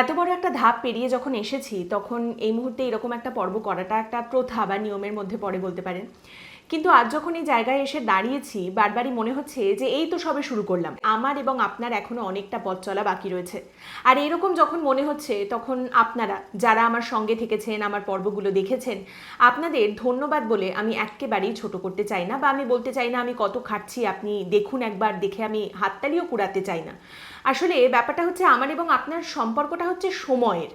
এত বড় একটা ধাপ পেরিয়ে যখন এসেছি, তখন এই মুহূর্তে এরকম একটা পর্ব করাটা একটা প্রথা বা নিয়মের মধ্যে পড়ে বলতে পারেন। কিন্তু আজ যখন এই জায়গায় এসে দাঁড়িয়েছি, বারবারই মনে হচ্ছে যে এই তো সবে শুরু করলাম। আমার এবং আপনার এখনও অনেকটা পথ চলা বাকি রয়েছে। আর এরকম যখন মনে হচ্ছে, তখন আপনারা যারা আমার সঙ্গে থেকেছেন, আমার পর্বগুলো দেখেছেন, আপনাদের ধন্যবাদ বলে আমি একেবারেই ছোট করতে চাই না বা আমি বলতে চাই না, আমি কত খাটছি, আপনি দেখুন একবার, দেখে আমি হাততালিও কুড়াতে চাই না। আসলে ব্যাপারটা হচ্ছে আমার এবং আপনার সম্পর্কটা হচ্ছে সময়ের।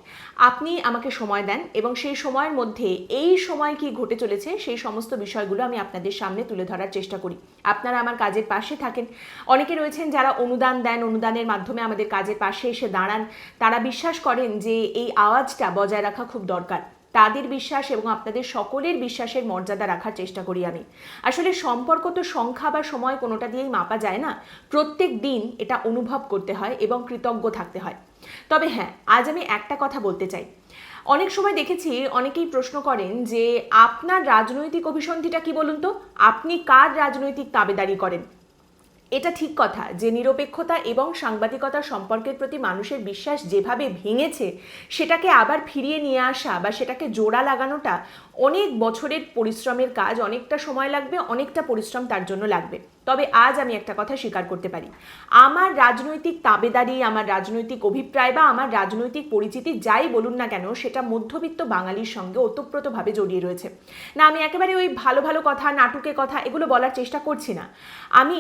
আপনি আমাকে সময় দেন এবং সেই সময়ের মধ্যে এই সময় কি ঘটে চলেছে, সেই সমস্ত বিষয়গুলো আমি আপনাদের সামনে তুলে ধরার চেষ্টা করি। আপনারা আমার কাজের পাশে থাকেন। অনেকে রয়েছেন যারা অনুদান দেন, অনুদানের মাধ্যমে আমাদের কাজের পাশে এসে দাঁড়ান। তারা বিশ্বাস করেন যে এই আওয়াজটা বজায় রাখা খুব দরকার। তাদের বিশ্বাস এবং আপনাদের সকলের বিশ্বাসের মর্যাদা রাখার চেষ্টা করি আমি। আসলে সম্পর্ক তো সংখ্যা বা সময় কোনোটা দিয়েই মাপা যায় না। প্রত্যেক দিন এটা অনুভব করতে হয় এবং কৃতজ্ঞ থাকতে হয়। তবে হ্যাঁ আজ আমি একটা কথা বলতে চাই। অনেক সময় দেখেছি অনেকেই প্রশ্ন করেন যে, আপনার রাজনৈতিক অভিসন্ধিটা কি বলুন তো? আপনি কার রাজনৈতিক তাবেদারি করেন? এটা ঠিক কথা যে, নিরপেক্ষতা এবং সাংবাদিকতার সম্পর্কের প্রতি মানুষের বিশ্বাস যেভাবে ভেঙেছে, সেটাকে আবার ফিরিয়ে নিয়ে আসা বা সেটাকে জোড়া লাগানোটা অনেক বছরের পরিশ্রমের কাজ, অনেকটা সময় লাগবে, অনেকটা পরিশ্রম তার জন্য লাগবে। তবে আজ আমি একটা কথা স্বীকার করতে পারি। আমার রাজনৈতিক তাবেদারি, আমার রাজনৈতিক অভিপ্রায় বা আমার রাজনৈতিক পরিচিতি যাই বলুন না কেন, সেটা মধ্যবিত্ত বাঙালির সঙ্গে ওতপ্রোতভাবে জড়িয়ে রয়েছে। না, আমি একেবারে ওই ভালো ভালো কথা নাটকের কথা এগুলো বলার চেষ্টা করছি না। আমি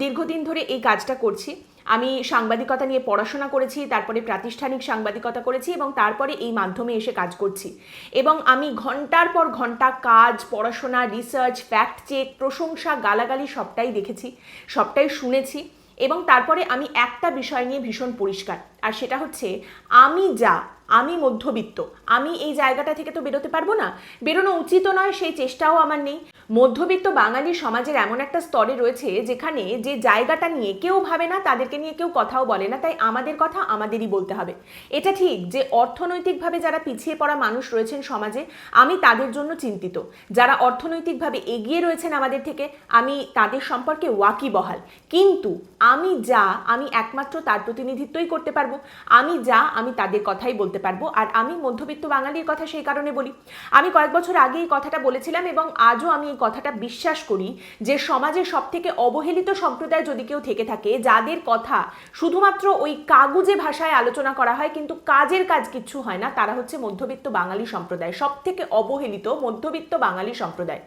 দীর্ঘদিন ধরে এই কাজটা করছি। আমি সাংবাদিকতা নিয়ে পড়াশোনা করেছি, তারপরে প্রাতিষ্ঠানিক সাংবাদিকতা করেছি এবং তারপরে এই মাধ্যমে এসে কাজ করছি। এবং আমি ঘণ্টার পর ঘণ্টা কাজ, পড়াশোনা রিসার্চ ফ্যাক্ট চেক প্রশংসা, গালাগালি সবটাই দেখেছি, সবটাই শুনেছি এবং তারপরে আমি একটা বিষয় নিয়ে ভীষণ পরিষ্কার। আর সেটা হচ্ছে, আমি যা আমি মধ্যবিত্ত। আমি এই জায়গাটা থেকে তো বেরোতে পারব না। বেরোনো উচিত নয়, সেই চেষ্টাও আমার নেই। মধ্যবিত্ত বাঙালি সমাজের এমন একটা স্তরে রয়েছে যেখানে যে জায়গাটা নিয়ে কেউ ভাবে না, তাদেরকে নিয়ে কেউ কথাও বলে না। তাই আমাদের কথা আমাদেরই বলতে হবে। এটা ঠিক যে অর্থনৈতিকভাবে যারা পিছিয়ে পড়া মানুষ রয়েছেন সমাজে, আমি তাদের জন্য চিন্তিত। যারা অর্থনৈতিকভাবে এগিয়ে রয়েছেন আমাদের থেকে, আমি তাদের সম্পর্কে ওয়াকিবহাল কিন্তু আমি যা, আমি একমাত্র তার প্রতিনিধিত্বই করতে পারব। আমি যা, আমি তাদের কথাই বলতে পারব। আর আমি মধ্যবিত্ত বাঙালির কথা সেই কারণে বলি। আমি কয়েক বছর আগে এই কথাটা বলেছিলাম এবং আজও আমি এই কথাটা বিশ্বাস করি যে সমাজের সব থেকে অবহেলিত সম্প্রদায় যদি কেউ থেকে থাকে, যাদের কথা শুধুমাত্র ওই কাগুজে ভাষায় আলোচনা করা হয় কিন্তু কাজের কাজ কিচ্ছু হয় না, তারা হচ্ছে মধ্যবিত্ত বাঙালি সম্প্রদায় সব থেকে অবহেলিত মধ্যবিত্ত বাঙালি সম্প্রদায়।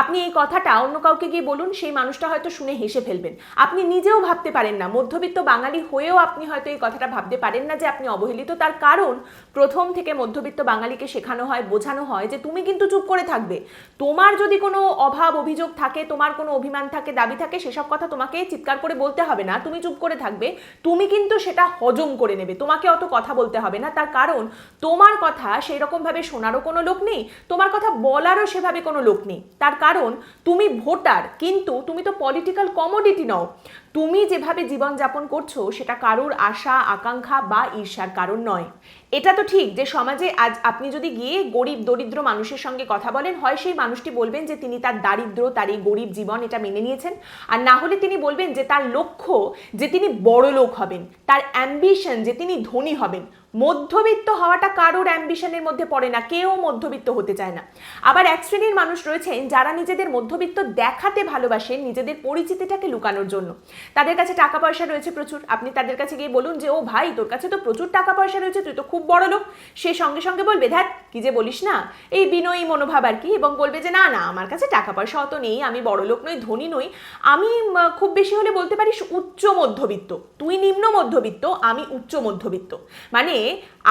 আপনি এই কথাটা অন্য কাউকে গিয়ে বলুন, সেই মানুষটা হয়তো শুনে হেসে ফেলবেন। আপনি নিজেও ভাবতে পারেন না, মধ্যবিত্ত বাঙালি হয়েও আপনি হয়তো এই কথাটা ভাবতে পারেন না যে আপনি অবহেলিত। তার কারণ প্রথম থেকে মধ্যবিত্ত বাঙালিকে শেখানো হয়, বোঝানো হয় যে তুমি কিন্তু চুপ করে থাকবে। তোমার যদি কোনো অভাব, অভিযোগ থাকে, তোমার কোনো অভিমান থাকে, দাবি থাকে, সেসব কথা তোমাকে চিৎকার করে বলতে হবে না। তুমি চুপ করে থাকবে। তুমি কিন্তু সেটা হজম করে নেবে। তোমাকে অত কথা বলতে হবে না। তার কারণ, তোমার কথা সেই রকমভাবে শোনারও কোনো লোক নেই, তোমার কথা বলারও সেভাবে কোনো লোক নেই। তার কারণ, তুমি ভোটার, কিন্তু তুমি তো পলিটিক্যাল কমোডিটি নও। তুমি যেভাবে জীবনযাপন করছ, সেটা কারোর আশা, আকাঙ্ক্ষা বা ঈর্ষার কারণ নয়। এটা তো ঠিক যে সমাজে আজ আপনি যদি গিয়ে গরিব, দরিদ্র মানুষের সঙ্গে কথা বলেন, হয় সেই মানুষটি বলবেন যে তিনি তার দারিদ্র, তার এই গরিব জীবন এটা মেনে নিয়েছেন। আর না হলে তিনি বলবেন যে তার লক্ষ্য যে তিনি বড় লোক হবেন, তার অ্যাম্বিশন যে তিনি ধনী হবেন। মধ্যবিত্ত হওয়াটা কারোর অ্যাম্বিশনের মধ্যে পড়ে না, কেউ মধ্যবিত্ত হতে চায় না। আবার এক শ্রেণির মানুষ রয়েছেন যারা নিজেদের মধ্যবিত্ত দেখাতে ভালোবাসেন নিজেদের পরিচিতিটাকে লুকানোর জন্য। তাদের কাছে টাকা পয়সা রয়েছে প্রচুর। আপনি তাদের কাছে গিয়ে বলুন যে, ও ভাই, তোর কাছে তো প্রচুর টাকা পয়সা রয়েছে, তুই তো খুব বড় লোক সে সঙ্গে সঙ্গে বলবে ধ্যাত কি যে বলিস না? এই বিনয়ী মনোভাব আর কি, এবং বলবে যে, না না, আমার কাছে টাকা পয়সা অত নেই, আমি বড় লোক নই, ধনী নই। আমি খুব বেশি হলে বলতে পারিস উচ্চ মধ্যবিত্ত। তুই নিম্ন মধ্যবিত্ত, আমি উচ্চ মধ্যবিত্ত। মানে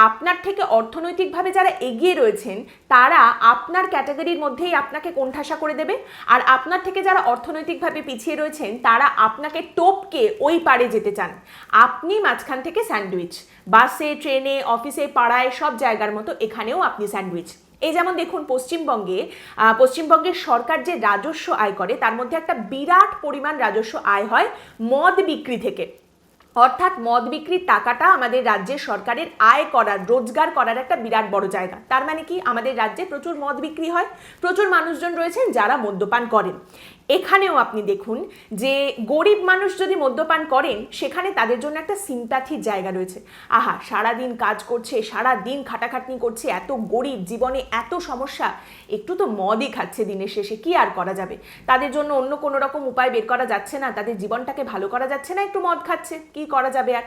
আপনার থেকে অর্থনৈতিকভাবে যারা এগিয়ে রয়েছেন, তারা আপনার ক্যাটাগরির মধ্যেই আপনাকে কোণঠাসা করে দেবে, আর আপনার থেকে যারা অর্থনৈতিকভাবে পিছিয়ে রয়েছেন, তারা আপনাকে টপকে ওই পারে যেতে চান। আপনি মাঝখান থেকে স্যান্ডউইচ। বাসে, ট্রেনে, অফিসে, পাড়ায়, সব জায়গার মতো এখানেও আপনি স্যান্ডউইচ। এই যেমন দেখুন পশ্চিমবঙ্গে পশ্চিমবঙ্গের সরকার যে রাজস্ব আয় করে, তার মধ্যে একটা বিরাট পরিমাণ রাজস্ব আয় হয় মদ বিক্রি থেকে। অর্থাৎ মদ বিক্রির টাকাটা আমাদের রাজ্যের সরকারের আয় করার, রোজগার করার একটা বিরাট বড় জায়গা। তার মানে কি? আমাদের রাজ্যে প্রচুর মদ বিক্রি হয়, প্রচুর মানুষজন রয়েছেন যারা মদ্যপান করেন। এখানেও আপনি দেখুন যে গরিব মানুষ যদি মদ্যপান করেন, সেখানে তাদের জন্য একটা সিম্প্যাথির জায়গা রয়েছে। আহা সারা দিন কাজ করছে সারা দিন খাটাখাটনি করছে, এত গরিব জীবনে এত সমস্যা। একটু তো মদই খাচ্ছে দিনের শেষে, কি আর করা যাবে? তাদের জন্য অন্য কোনো রকম উপায় বের করা যাচ্ছে না, তাদের জীবনটাকে ভালো করা যাচ্ছে না, একটু মদ খাচ্ছে, কি করা যাবে আর?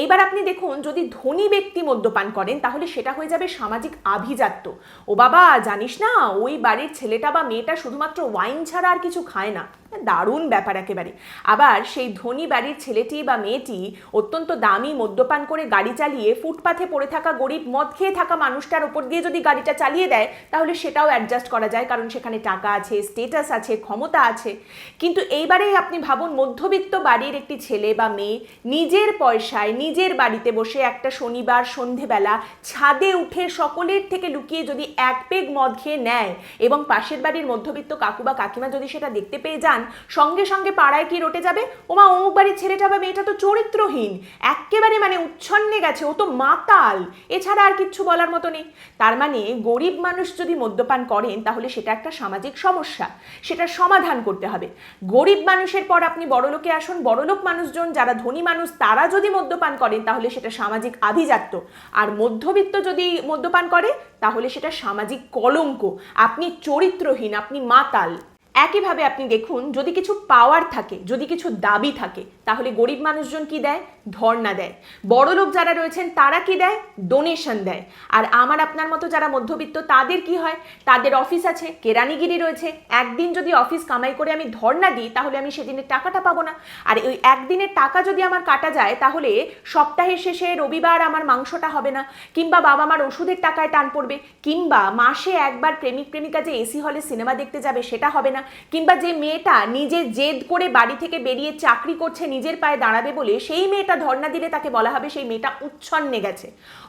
এইবার আপনি দেখুন, যদি ধনী ব্যক্তি মদ্যপান করেন, তাহলে সেটা হয়ে যাবে সামাজিক আভিজাত্য। ও বাবা, জানিস না, ওই বাড়ির ছেলেটা বা মেয়েটা শুধুমাত্র ওয়াইন ছাড়া আর কিছু খায় না দারুণ ব্যাপার একেবারে। আবার সেই ধনী বাড়ির ছেলেটি বা মেয়েটি অত্যন্ত দামি মদ্যপান করে গাড়ি চালিয়ে ফুটপাথে পড়ে থাকা গরিব, মদ খেয়ে থাকা মানুষটার ওপর দিয়ে যদি গাড়িটা চালিয়ে দেয়, তাহলে সেটাও অ্যাডজাস্ট করা যায়, কারণ সেখানে টাকা আছে স্টেটাস আছে, ক্ষমতা আছে। কিন্তু এইবারেই আপনি ভাবুন, মধ্যবিত্ত বাড়ির একটি ছেলে বা মেয়ে নিজের পয়সায়, নিজের বাড়িতে বসে একটা শনিবার, সন্ধেবেলা ছাদে উঠে সকলের থেকে লুকিয়ে যদি এক পেগ মদ খেয়ে নেয় এবং পাশের বাড়ির মধ্যবিত্ত কাকু বা কাকিমা যদি সেটা দেখতে পেয়ে যান সঙ্গে সঙ্গে পাড়ায় কি রটে যাবে। ওমা, অমুক বাড়ির ছেলেটা বা মেয়েটা তো চরিত্রহীন। একেবারে মানে উচ্ছন্নে গেছে, ও তো মাতাল। এছাড়া আর কিচ্ছু বলার মতো নেই। তার মানে গরিব মানুষ যদি মদ্যপান করেন, তাহলে সেটা একটা সামাজিক সমস্যা। সেটা সমাধান করতে হবে। গরিব মানুষের পর আপনি বড়লোকে আসুন। বড়লোক মানুষজন, যারা ধনী মানুষ, তারা যদি মদ্যপান করেন, তাহলে সেটা সামাজিক আভিজাত্য আর মধ্যবিত্ত যদি মদ্যপান করে, তাহলে সেটা সামাজিক কলঙ্ক। আপনি চরিত্রহীন, আপনি মাতাল। একইভাবে আপনি দেখুন, যদি কিছু পাওয়ার থাকে, যদি কিছু দাবি থাকে, তাহলে গরিব মানুষজন কি দেয়? ধর্ণা দেয়। বড় লোক যারা রয়েছেন, তারা কি দেয়? ডোনেশন দেয়। আর আমার, আপনার মতো যারা মধ্যবিত্ত, তাদের কি হয়? তাদের অফিস আছে, কেরানিগিরি রয়েছে। একদিন যদি অফিস কামাই করে আমি ধর্ণা দিই, তাহলে আমি সেদিনের টাকাটা পাবো না। আর ওই একদিনের টাকা যদি আমার কাটা যায়, তাহলে সপ্তাহের শেষে রবিবার আমার মাংসটা হবে না। কিংবা বাবা মার ওষুধের টাকায় টান পড়বে। কিংবা মাসে একবার প্রেমিক, প্রেমিকা যে এসি হলে সিনেমা দেখতে যাবে, সেটা হবে না। কিংবা যে মেয়েটা নিজে জেদ করে বাড়ি থেকে বেরিয়ে চাকরি করছে, নিজের পায়ে দাঁড়াবে বলে, সেই মেয়েটা ধর্ণা দিলে তাকে বলা হবে সেই মেয়েটা উচ্ছন্নে গেছে।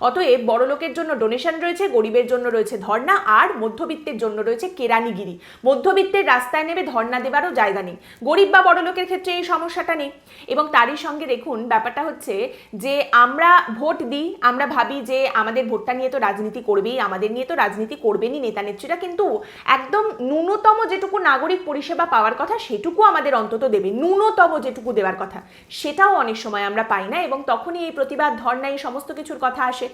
অতএব বড় লোকের জন্য ডোনেশন রয়েছে, গরিবের জন্য রয়েছে ধর্ণা, আর মধ্যবিত্তের জন্য রয়েছে কেরানিগিরি। মধ্যবিত্তের রাস্তায় নেমে ধর্ণা দেবারও জায়গা নেই। গরিব বা বড় লোকের ক্ষেত্রে এই সমস্যাটা নেই। এবং তারই সঙ্গে দেখুন, ব্যাপারটা হচ্ছে যে আমরা ভোট দিই, আমরা ভাবি যে আমাদের ভোটটা নিয়ে তো রাজনীতি করবেই, আমাদের নিয়ে তো রাজনীতি করবেনই নেতা নেত্রীরা, কিন্তু একদম ন্যূনতম যেটুকু নাগরিক পরিষেবা পাওয়ার কথা, সেটুকু আমাদের অন্তত দেবে। ন্যূনতম যেটুকু দেওয়ার কথা, সেটাও অনেক সময় আমরা পাই না এবং তখনই এই প্রতিবাদ, ধর্ণা, এই সমস্ত কিছুর কথা আসে।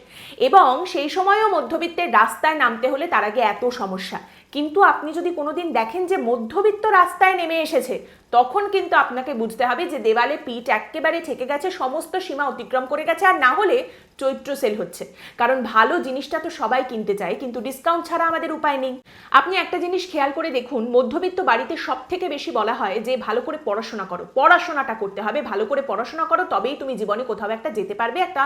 এবং সেই সময়ও মধ্যবিত্তের রাস্তায় নামতে হলে তার আগে এত সমস্যা। কিন্তু আপনি যদি কোনোদিন দেখেন যে মধ্যবিত্ত রাস্তায় নেমে এসেছে, তখন কিন্তু আপনাকে বুঝতে হবে যে দেওয়ালে পিঠ একেবারে ঠেকে গেছে, সমস্ত সীমা অতিক্রম করে গেছে। আর না হলে চৈত্র সেল হচ্ছে। কারণ ভালো জিনিসটা তো সবাই কিনতে চায়, কিন্তু ডিসকাউন্ট ছাড়া আমাদের উপায় নেই। আপনি একটা জিনিস খেয়াল করে দেখুন, মধ্যবিত্ত বাড়িতে সব থেকে বেশি বলা হয় যে, ভালো করে পড়াশোনা করো। পড়াশোনাটা করতে হবে, ভালো করে পড়াশোনা করো, তবেই তুমি জীবনে কোথাও একটা যেতে পারবে, একটা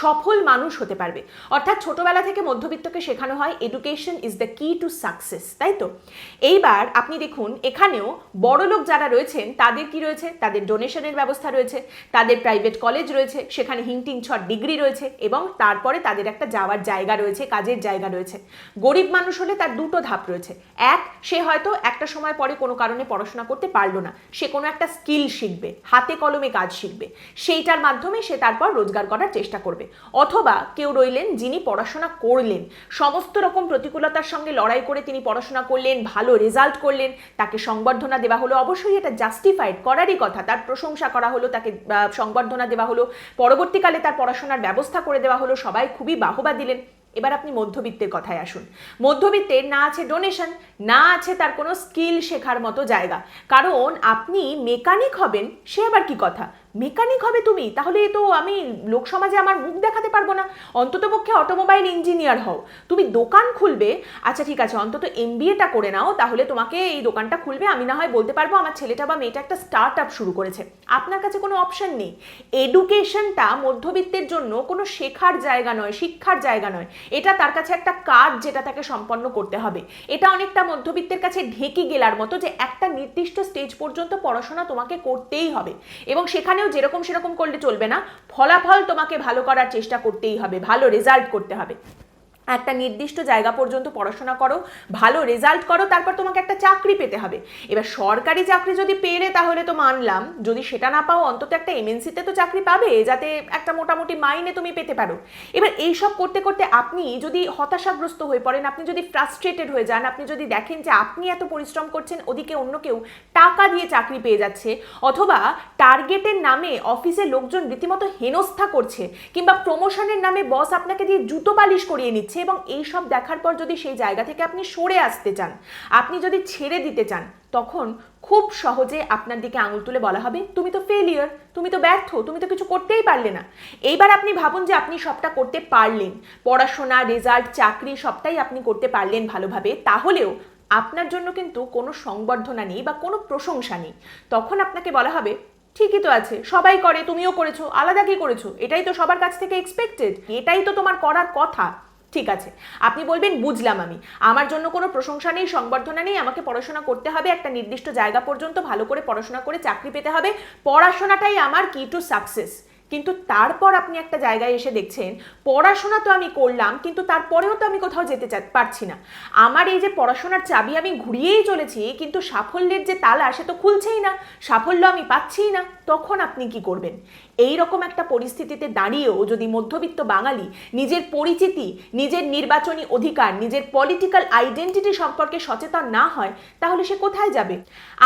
সফল মানুষ হতে পারবে। অর্থাৎ ছোটবেলা থেকে মধ্যবিত্তকে শেখানো হয় education is the key to success তাই তো? এইবার আপনি দেখুন, এখানেও বড়লোক যারা রয়েছেন, তাদের কি রয়েছে? তাদের ডোনেশনের ব্যবস্থা রয়েছে, তাদের প্রাইভেট কলেজ রয়েছে, সেখানে হিংটিং ছট ডিগ্রি রয়েছে এবং তারপরে তাদের একটা যাওয়ার জায়গা রয়েছে, কাজের জায়গা রয়েছে। গরিব মানুষ হলে তার দুটো ধাপ রয়েছে। এক, সে হয়তো একটা সময় পরে কোনো কারণে পড়াশোনা করতে পারল না। সে কোনো একটা স্কিল শিখবে, হাতে কলমে কাজ শিখবে। সেইটার মাধ্যমে সে তারপর রোজগার করার চেষ্টা করবে। অথবা কেউ রইলেন যিনি পড়াশোনা করলেন। সমস্ত রকম প্রতিকূলতার সঙ্গে লড়াই করে তিনি পড়াশোনা করলেন, ভালো রেজাল্ট করলেন, তাকে সংবর্ধনা দেওয়া হলো। অবশ্যই এটা জাস্টিফাইড করারই কথা। তার প্রশংসা করা হলো, তাকে সংবর্ধনা দেওয়া হলো। পরবর্তীকালে তার পড়াশোনার ব্যবস্থা করে দেওয়া হলো, সবাই খুবই বাহবা দিলেন। এবার আপনি মধ্যবিত্তের কথায় আসুন। মধ্যবিত্তের না আছে ডোনেশন না আছে তার কোনো স্কিল শেখার মতো জায়গা। কারণ আপনি মেকানিক হবেন, সে আবার কি কথা? মেকানিক হবে তুমি, তাহলে তো আমি লোকসমাজে আমার মুখ দেখাতে পারব না। অন্তত পক্ষে অটোমোবাইল ইঞ্জিনিয়ার হও। তুমি দোকান খুলবে আচ্ছা ঠিক আছে, অন্তত এম এমবিএটা করে নাও, তাহলে তোমাকে এই দোকানটা খুলবে। আমি না হয় বলতে পারব আমার ছেলেটা বা মেয়েটা একটা স্টার্ট আপ শুরু করেছে। আপনার কাছে কোনো অপশন নেই। এডুকেশনটা মধ্যবিত্তের জন্য কোনো শেখার জায়গা নয়, শিক্ষার জায়গা নয়। এটা তার কাছে একটা কাজ যেটা তাকে সম্পন্ন করতে হবে। এটা অনেকটা মধ্যবিত্তের কাছে ঢেকি গেলার মতো যে একটা নির্দিষ্ট স্টেজ পর্যন্ত পড়াশোনা তোমাকে করতেই হবে। এবং সেখানেও যেরকম সেরকম করলে চলবে না। ফলাফল তোমাকে ভালো করার চেষ্টা করতেই হবে, ভালো রেজাল্ট করতে হবে। একটা নির্দিষ্ট জায়গা পর্যন্ত পড়াশোনা করো, ভালো রেজাল্ট করো, তারপর তোমাকে একটা চাকরি পেতে হবে। এবার সরকারি চাকরি যদি পেলে তাহলে তো মানলাম, যদি সেটা না পাও অন্তত একটা এমএনসিতে তো চাকরি পাবে, যাতে একটা মোটামুটি মাইনে তুমি পেতে পারো। এবার এইসব করতে করতে আপনি যদি হতাশাগ্রস্ত হয়ে পড়েন, আপনি যদি ফ্রাস্ট্রেটেড হয়ে যান, আপনি যদি দেখেন যে আপনি এত পরিশ্রম করছেন, ওদিকে অন্য কেউ টাকা দিয়ে চাকরি পেয়ে যাচ্ছে, অথবা টার্গেটের নামে অফিসে লোকজন রীতিমতো হেনস্থা করছে, কিংবা প্রমোশনের নামে বস আপনাকে দিয়ে জুতো পালিশ করিয়ে নিচ্ছে এই এইসব দেখার পর যদি সেই জায়গা থেকে আপনি সরে আসতে চান, আপনি যদি ছেড়ে দিতে চান, তখন খুব সহজে আপনার দিকে আঙুল তুলে বলা হবে, তুমি তো ফেলিয়ার তুমি তো ব্যর্থ, তুমি তো কিছু করতেই পারলে না। এইবার আপনি ভাবুন যে আপনি সবটা করতে পারলেন, পড়াশোনা রেজাল্ট চাকরি সবটাই আপনি করতে পারলেন ভালোভাবে, তাহলেও আপনার জন্য কিন্তু কোনো সংবর্ধনা নেই বা কোনো প্রশংসা নেই। তখন আপনাকে বলা হবে, ঠিকই তো আছে, সবাই করে, তুমিও করেছ, আলাদা কি করেছ? এটাই তো সবার কাছ থেকে এক্সপেক্টেড এটাই তো তোমার করার কথা। ঠিক আছে। আপনি বলবেন, বুঝলাম আমি। আমার জন্য কোনো প্রশংসা নেই, সংবর্ধনা নেই, আমাকে পড়াশোনা করতে হবে, একটা নির্দিষ্ট জায়গা পর্যন্ত ভালো করে পড়াশোনা করে চাকরি পেতে হবে। পড়াশোনাটাই আমার কি টু সাকসেস কিন্তু তারপর আপনি একটা জায়গায় এসে দেখছেন, পড়াশোনা তো আমি করলাম, কিন্তু তারপরেও তো আমি কোথাও যেতে পারছি না। আমার এই যে পড়াশোনার চাবি আমি ঘুরিয়েই চলেছি, কিন্তু সাফল্যের যে তালা সে তো খুলছেই না, সাফল্য আমি পাচ্ছিই না। তখন আপনি কি করবেন? এই রকম একটা পরিস্থিতিতে দাঁড়িয়েও যদি মধ্যবিত্ত বাঙালি নিজের পরিচিতি, নিজের নির্বাচনী অধিকার, নিজের পলিটিক্যাল আইডেন্টিটি সম্পর্কে সচেতন না হয়, তাহলে সে কোথায় যাবে?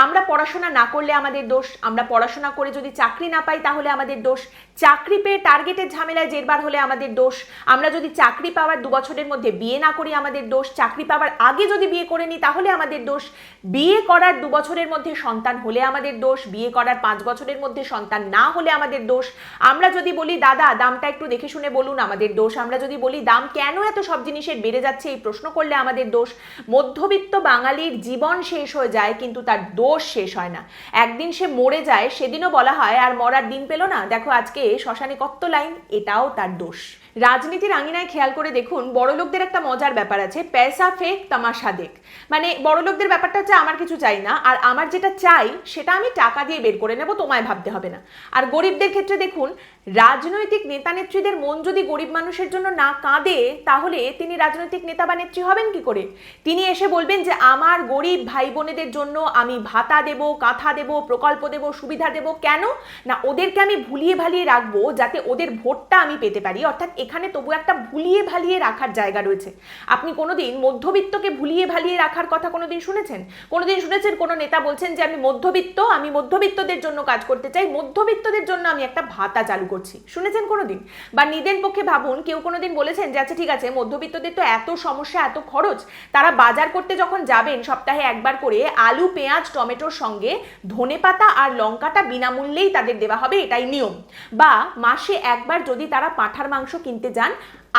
আমরা পড়াশোনা না করলে আমাদের দোষ, আমরা পড়াশোনা করে যদি চাকরি না পাই তাহলে আমাদের দোষ। চাকরি পেয়ে টার্গেটের ঝামেলায় জেরবার হলে আমাদের দোষ। আমরা যদি চাকরি পাওয়ার দু বছরের মধ্যে বিয়ে না করি, আমাদের দোষ। চাকরি পাওয়ার আগে যদি বিয়ে করে নিই, তাহলে আমাদের দোষ। বিয়ে করার দু বছরের মধ্যে সন্তান হলে আমাদের দোষ। বিয়ে করার পাঁচ বছরের মধ্যে সন্তান না হলে আমাদের দোষ। আমরা যদি বলি, দাদা, দামটা একটু দেখে শুনে বলুন আমাদের দোষ। আমরা যদি বলি, দাম কেন এত সব জিনিসের বেড়ে যাচ্ছে? এই প্রশ্ন করলে আমাদের দোষ। মধ্যবিত্ত বাঙালির জীবন শেষ হয়ে যায়, কিন্তু তার দোষ শেষ হয় না। একদিন সে মরে যায়, সেদিনও বলা হয়, আর মরার দিন পেল না। দেখো, আজকে শ্মশানে কত লাইন, এটাও তার দোষ। রাজনীতির আঙিনায় খেয়াল করে দেখুন, বড়লোকদের একটা মজার ব্যাপার আছে, পেসা ফেক, তামাশা দেখ। মানে বড়লোকদের ব্যাপারটা হচ্ছে, আমার কিছু চাই না, আর আমার যেটা চাই, সেটা আমি টাকা দিয়ে বের করে নেব, তোমায় ভাবতে হবে না। আর গরিবদের ক্ষেত্রে দেখুন রাজনৈতিক নেতা নেত্রীদের মন যদি গরিব মানুষের জন্য না কাঁদে, তাহলে তিনি রাজনৈতিক নেতা বা নেত্রী হবেন কি করে? তিনি এসে বলবেন যে, আমার গরিব ভাই বোনেদের জন্য আমি ভাতা দেব, কাঁথা দেব, প্রকল্প দেব, সুবিধা দেব। কেন? না, ওদেরকে আমি ভুলিয়ে ভালিয়ে রাখব যাতে ওদের ভোটটা আমি পেতে পারি। অর্থাৎ এখানে তবু একটা ভুলিয়ে ভালিয়ে রাখার জায়গা রয়েছে। আপনি কোনোদিন মধ্যবিত্তকে ভুলিয়ে ভালিয়ে রাখার কথা কোনোদিন শুনেছেন? কোনোদিন শুনেছেন কোনো নেতা বলছেন যে, আমি মধ্যবিত্ত, আমি মধ্যবিত্তদের জন্য কাজ করতে চাই, মধ্যবিত্তদের জন্য আমি একটা ভাতা চালু করছি। শুনেছেন কোনোদিন? বা নিদেন পক্ষে ভাবুন, কেউ কোনোদিন বলেছেন যে আচ্ছা ঠিক আছে, মধ্যবিত্তদের তো এত সমস্যা, এত খরচ, তারা বাজার করতে যখন যাবেন সপ্তাহে একবার করে, আলু, পেঁয়াজ, টমেটোর সঙ্গে ধনে পাতা আর লঙ্কাটা বিনামূল্যেই তাদের দেওয়া হবে, এটাই নিয়ম। বা মাসে একবার যদি তারা পাঁঠার মাংস কিনতে যান,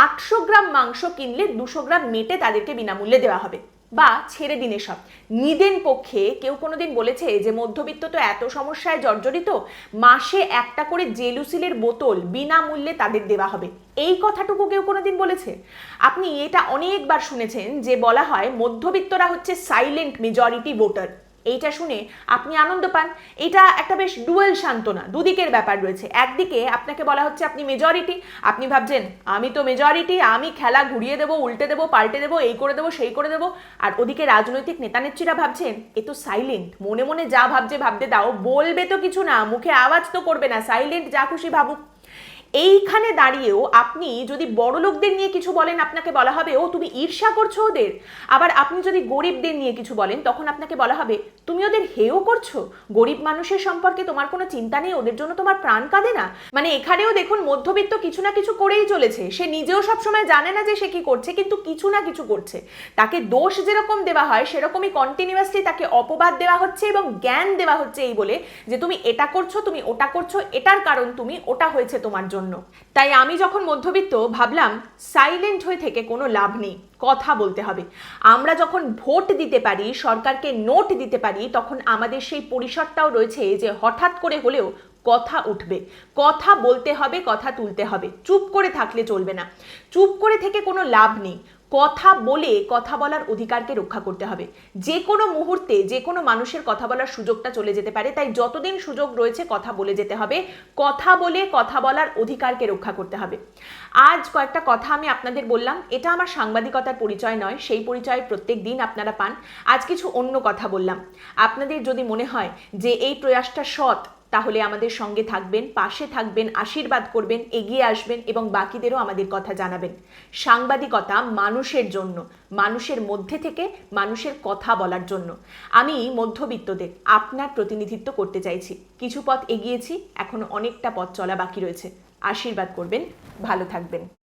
আটশো গ্রাম মাংস কিনলে দুশো গ্রাম মেটে তাদেরকে বিনামূল্যে দেওয়া হবে। বা ছেড়ে দিন এসব। নিদেন পক্ষে কেউ কোনোদিন বলেছে যে মধ্যবিত্ত তো এত সমস্যায় জর্জরিত, মাসে একটা করে জেলুসিলের বোতল বিনামূল্যে তাদের দেওয়া হবে। এই কথাটুকু কেউ কোনোদিন বলেছে? আপনি এটা অনেকবার শুনেছেন যে বলা হয় মধ্যবিত্তরা হচ্ছে সাইলেন্ট মেজরিটি ভোটার এইটা শুনে আপনি আনন্দ পান। এটা একটা বেশ ডুয়েল সান্ত্বনা, দুদিকের ব্যাপার রয়েছে। একদিকে আপনাকে বলা হচ্ছে আপনি মেজরিটি আপনি ভাবছেন, আমি তো মেজরিটি আমি খেলা ঘুরিয়ে দেবো, উল্টে দেবো, পাল্টে দেবো, এই করে দেবো, সেই করে দেবো। আর ওদিকে রাজনৈতিক নেতানেত্রীরা ভাবছেন, এ তো সাইলেন্ট মনে মনে যা ভাবছে, ভাবতে দাও। বলবে তো কিছু না, মুখে আওয়াজ তো করবে না সাইলেন্ট যা খুশি ভাবুক। এইখানে দাঁড়িয়েও আপনি যদি বড় লোকদের নিয়ে কিছু বলেন, আপনাকে বলা হবে, ও, তুমি ঈর্ষা করছ ওদের। আবার আপনি যদি গরিবদের নিয়ে কিছু বলেন, তখন আপনাকে বলা হবে, তুমি ওদের হেও করছ? গরিব মানুষের সম্পর্কে তোমার কোনো চিন্তা নেই? ওদের জন্য তোমার প্রাণ কাঁদে না? মানে এখানেও দেখুন, মধ্যবিত্ত কিছু না কিছু করেই চলেছে। সে নিজেও সবসময় জানে না যে সে কি করছে, কিন্তু কিছু না কিছু করছে। তাকে দোষ যেরকম দেওয়া হয়, সেরকমই কন্টিনিউয়াসলি তাকে অপবাদ দেওয়া হচ্ছে এবং জ্ঞান দেওয়া হচ্ছে এই বলে যে, তুমি এটা করছ, তুমি ওটা করছ, এটার কারণ তুমি, ওটা হয়েছে তোমার জন্য। জন্য। তাই আমি যখন মধ্যবিত্ত, ভাবলাম সাইলেন্ট হয়ে থেকে কোনো লাভ নেই, কথা বলতে হবে। আমরা যখন ভোট দিতে পারি, সরকারকে নোট দিতে পারি, তখন আমাদের সেই পরিসরটাও রয়েছে যে হঠাৎ করে হলেও কথা উঠবে। কথা বলতে হবে, কথা তুলতে হবে। চুপ করে থাকলে চলবে না। চুপ করে থেকে কোনো লাভ নেই। কথা বলে কথা বলার অধিকারকে রক্ষা করতে হবে। যে কোনো মুহূর্তে যে কোনো মানুষের কথা বলার সুযোগটা চলে যেতে পারে, তাই যতদিন সুযোগ রয়েছে কথা বলে যেতে হবে। কথা বলে কথা বলার অধিকারকে রক্ষা করতে হবে। আজ কয়েকটা কথা আমি আপনাদের বললাম। এটা আমার সাংবাদিকতার পরিচয় নয়, সেই পরিচয় প্রত্যেক দিন আপনারা পান। আজ কিছু অন্য কথা বললাম। আপনাদের যদি মনে হয় যে এই প্রয়াসটা সৎ তাহলে আমাদের সঙ্গে থাকবেন, পাশে থাকবেন, আশীর্বাদ করবেন, এগিয়ে আসবেন এবং বাকিদেরও আমাদের কথা জানাবেন। সাংবাদিকতা মানুষের জন্য, মানুষের মধ্যে থেকে মানুষের কথা বলার জন্য। আমি মধ্যবিত্তদের আপনার প্রতিনিধিত্ব করতে চাইছি। কিছু পথ এগিয়েছি এখনও অনেকটা পথ চলা বাকি রয়েছে। আশীর্বাদ করবেন, ভালো থাকবেন।